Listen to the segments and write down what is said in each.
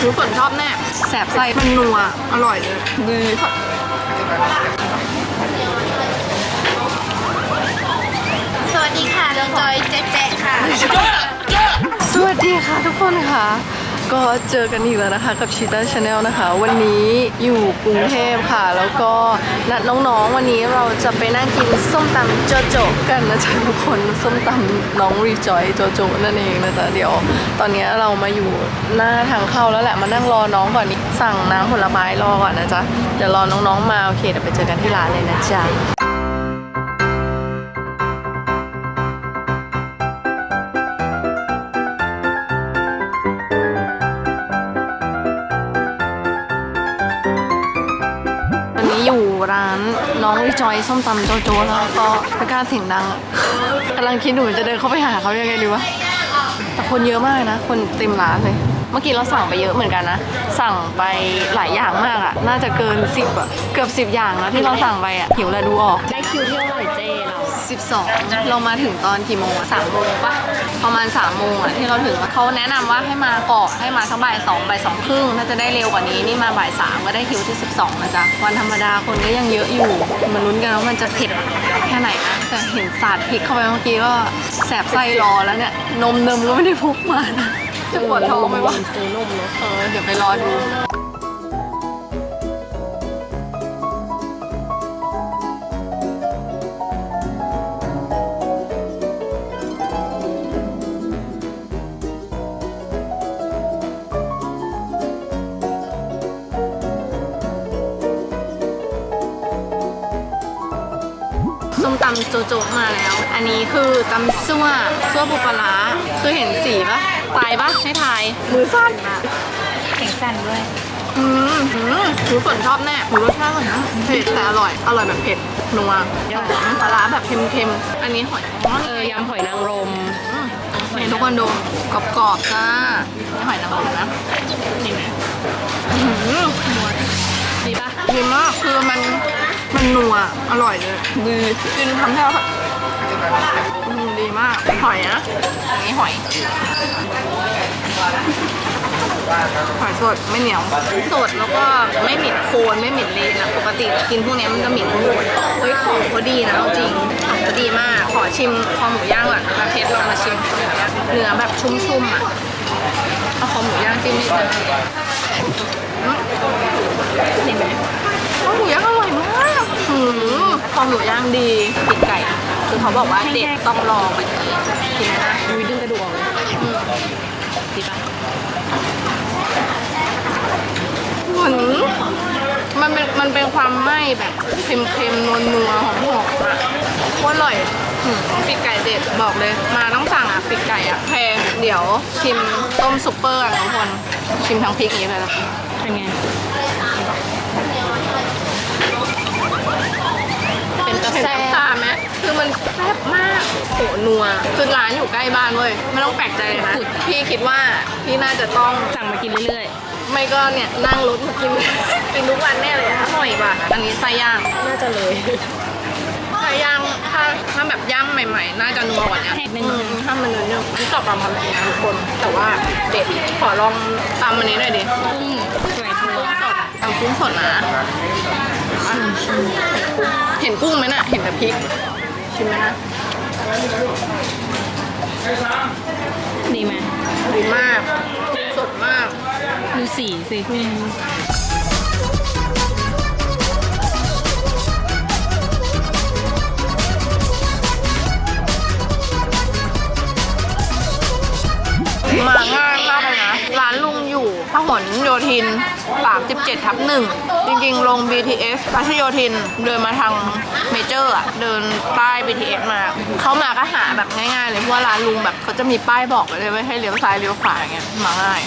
หนูฝนชอบแน่แสบไส้มันนัว อร่อยเลยดีสวัสดีค่ะน้องจอยแจ๊ะแจ๊ะค่ะ สวัสดีค่ะทุกคนค่ะ ก็เจอกันอีกแล้วนะคะกับชีตาชาแนลนะคะ วันนี้อยู่กรุงเทพค่ะ แล้วก็นัดน้องๆ วันนี้เราจะไปนั่งกินส้มตำโจโจกันนะจ๊ะทุกคนส้มตำน้องรีจอยโจโจนั่นเองนะจ๊ะเดี๋ยว ตอนนี้เรามาอยู่หน้าทางเข้าแล้วแหละมานั่งรอน้องก่อนนี้สั่งน้ำผลไม้รอก่อนนะจ๊ะเดี๋ยวรอน้องๆมาโอเคเดี๋ยวไปเจอกันที่ร้านเลยนะจ๊ะ ร้านน้องวิจอยส้มตำโจโจแล้วก็ไม่กล้าเสียงดังกำลังคิดอยู่จะเดินเข้าไปหาเขายังไงดีวะแต่คนเยอะมากนะ คนเต็มร้านเลย เมื่อกี้เราสั่งไปเยอะเหมือนกันนะ สั่งไปหลายอย่างมากอะน่าจะเกิน 10อะเกือบ 10 อย่างแล้วที่เราสั่งไปอะหิวแล้วดูออก ได้คิวที่ยวหร่เจเจ 12 เรามาถึงตอนกี่โมงอะสามโมงปะประมาณ3ามโมงอะที่เราถึงเขาแนะนำว่าให้มาก่อนให้มาสักบ่ายสองบ่ายสองครึ่งถ้าจะได้เร็วกว่านี้นี่มาบ่ายสามก็ได้คิวที่ 12นะจ๊ะวันธรรมดาคนก็ยังเยอะอยู่มาลุ้นกันว่ามันจะเผ็ดแค่ไหนนะแต่เห็นสาดพริกเข้าไปเมื่อกี้ก็แสบไส้รอแล้วเนี่ยนมเนมก็ไม่ได้พกมานะจะปวดท้องไหมวะซื้อนมเนาะเออเดี๋ยวไปรอดูำโจโจมาแล้ว อันนี้คือตำซั่วซั่วปูปลาร้าคือเห็นสีปะตายปะให้ทาย มือสั้นแข็งสั่นด้วย อืมอืมหนูฝนชอบแน่หนูรสชาติอร่อยนะเผ็ดแต่อร่อย อร่อยแบบเผ็ดนัวหอมปลาร้าแบบเค็มๆ อันนี้หอยอ๋อเออยำหอยนางรมอืมนี่ทุกคนดูกรอบๆจ้านี่หอยนางรมนะ นี่ไหมอื้อหือดีปะดีมากคือมัน มันนัว อร่อยเลย ดีกินทำให้เราอืมดีมาก หอยนะอันนี้หอย หอยสดไม่เหนียว สดแล้วก็ไม่เหม็นโคลนไม่เหม็นเลนอะปกติกินพวกเนี้ยมันจะเหม็นโคลนเฮ้ยของเขาดีนะเอาจริง ของเขาดีมาก ขอชิมคอหมูย่างก่อนมาเทสลองมาชิมคอหมูย่างเนื้อแบบชุ่มๆอะเอาคอหมูย่างจิ้มนิดนึงอืมเห็นไหมคอหมูย่างอร่อยมาก หืมคอหมูย่างดีปีกไก่ คือเขาบอกว่าเด็ดต้องลองแบบนี้กินนะวิดึงกระดูกออกเลยอืมดีปะเหมือนมันเป็นมันเป็นความไหม้แบบเค็มๆนัวนัวๆหอมหอมๆอะโคตรอร่อยหืมปีกไก่เด็ดบอกเลย มาต้องสั่งอะปีกไก่อะแพงเดี๋ยวชิมต้มซุปเปอร์กันทุกคนชิมทั้งพริกอย่างนี้เลยนะเป็นไง เป็นกระแสตาไหมคือมันแซ่บมากโหนัว คือร้านอยู่ใกล้บ้านเว้ย ไม่ต้องแปลกใจเลยนะ พี่คิดว่าพี่น่าจะต้อง สั่งมากินเรื่อยไม่ก็เนี่ยนั่งรถมากิน กินทุกวันแน่เลยอร่อยว่ะอันนี้ไส้ย่างๆน่าจะเลยไส้ย่างถ้าถ้าแบบย่างใหม่ๆ น่าจะนัวกว่านี้แห้งหนึ่งอืมถ้ามันเนื้อเนื้อนี่ตอบตามคำจริงนะทุกคน แต่ว่าเด็ดขอลองตามอันนี้หน่อยดิกุ้งสวยทัวกุ้งสดเอากุ้งสดนะ อะเห็นกุ้งไหมน่ะ เห็นแต่พริก ชิมไหมนะดีไหมดีมาก สดมาก ดูสีสิ อยู่พหลโยธิน 37ทับหนึ่งจริงๆ ลง BTS รัชโยธิน เดินมาทางเมเจอร์อะเดินป้าย BTS มา เข้ามาก็หาแบบง่ายๆเลยเพราะว่าร้านลุงแบบเขาจะมีป้ายบอกไว้เลยว่าให้เลี้ยวซ้ายเลี้ยวขวาอย่างเงี้ยมาง่าย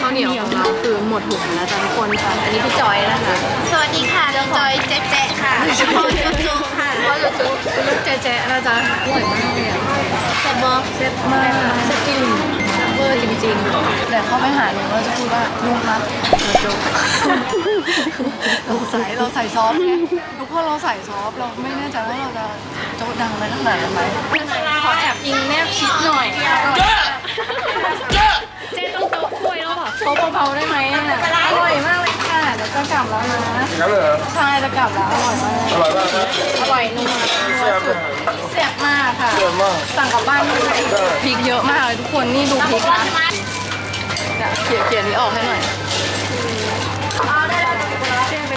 ข้าวเหนียวของเราคือหมดถุงแล้วจ้ะทุกคนค่ะอันนี้พี่จอยนะคะสวัสดีค่ะน้องจอยแจ๊ะแจ๊ะค่ะพ่อจุ๊บค่ะก็จะซื้อเป็นลูกแจ๊ะๆนะจ๊ะอร่อยมากเลยอะแซ่บบอกเซ็ตมากเซ็ตจริงเว อร์จริงๆเดี๋ยวเข้าไปหาลุงเราจะพูดว่าลุงคะเราโจ๊กเราใส่เราใส่ซอฟต์ไงทุกคนเราใส่ซอฟต์เราไม่แน่ใจว่าเราจะโจ๊กดังไปขนาดนั้นไหมขอแอบยิงแนบชิดหน่อยเจ๊ ต้องโต๊ะถ้วยแล้วเปล่าโชเขาเบาๆได้ไหมอะอร่อยมากเลยค่ะ เดี๋ยวจะกลับแล้วนะงั้นเลยเหรอใช่จะกลับแล้วอร่อยมาก อร่อยมากนะอร่อยนัวนัวสุดแซ่บมากค่ะ เยี่ยมมากสั่งกลับบ้านด้วยพริกเยอะมากเลยทุกคน นี่ดูพริกนะเนี่ยเกลี่ยเกลี่ยนี้ออกให้หน่อย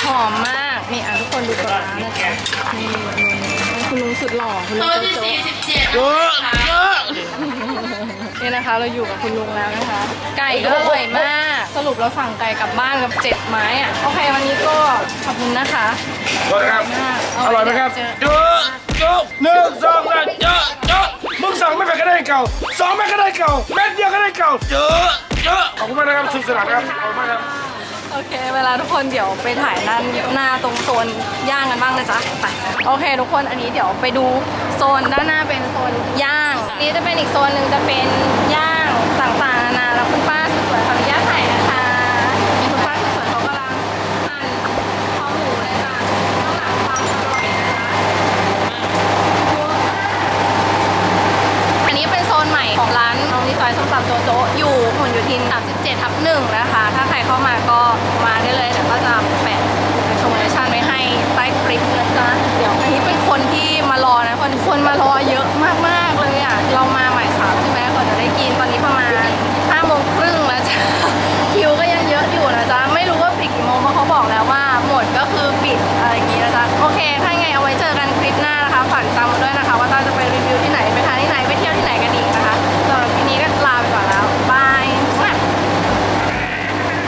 หอมมาก นี่อะทุกคนดูปลาร้านะจ๊ะนี่คุณลุง สุดหล่อคุณลุงตัวโจที่โจ้สี่สิบเจ็ดเยอะเยอะนี่นะคะ เราอยู่กับคุณลุงแล้วนะคะ ไก่ก็อร่อยมาก สรุปเราสั่งไก่กลับบ้านกับเจ็ดไม้อะโอเควันนี้ก็ขอบคุณนะคะอร่อยครับมากอร่อยไหมครับเจอเยอะเยอะหนึ่งสองสามเยอะเยอะมึงสั่งไม่เป็นก็ได้เก่าสองไม่ก็ได้เก่าเม็ดเดียวก็ได้เก่าเยอะเยอะขอบคุณมากนะครับสุขสนานครับขอบคุณมากครับ โอเค เวลาทุกคนเดี๋ยวไปถ่ายด้านหน้าตรงโซนย่างกันบ้างนะจ๊ะไปโอเค ทุกคนอันนี้เดี๋ยวไปดูโซนด้านหน้าเป็นโซนย่างอันนี้จะเป็นอีกโซนหนึ่งจะเป็นย่างต่างๆนานาแล้วคุณป้าสวยๆขออนุญาตถ่ายนะคะมีคุณป้าสวยๆเขากำลังหั่นคอหมูเลยค่ะข้างหลังความอร่อยนะคะอันนี้เป็นโซนใหม่ของร้านน้องดีซอยส้มตำโจโจอยู่ผลอยู่ทิน 7ทับหนึ่งนะคะ ถ้าใครเข้ามาก็มาได้เลยเดี๋ยวก็จะแปะโชมเลชั่นไว้ให้ใต้คลิปนะจ๊ะเดี๋ยวอันนี้เป็นคนที่มารอนะคนคนมารอเยอะมากๆเลยอะเรามาหมายสามใช่ไหมก่อนจะได้กินตอนนี้ประมาณห้าโมงครึ่งแล้วจ้ะคิวก็ยังเยอะอยู่นะจ๊ะไม่รู้ว่าปิดกี่โมงเพราะเขาบอกแล้วว่าหมดก็คือปิดอะไรอย่างงี้นะจ๊ะโอเค ถ้าไงเอาไว้เจอกันคลิปหน้านะคะฝากติดตามมาด้วยนะคะ ว่าต้าจะ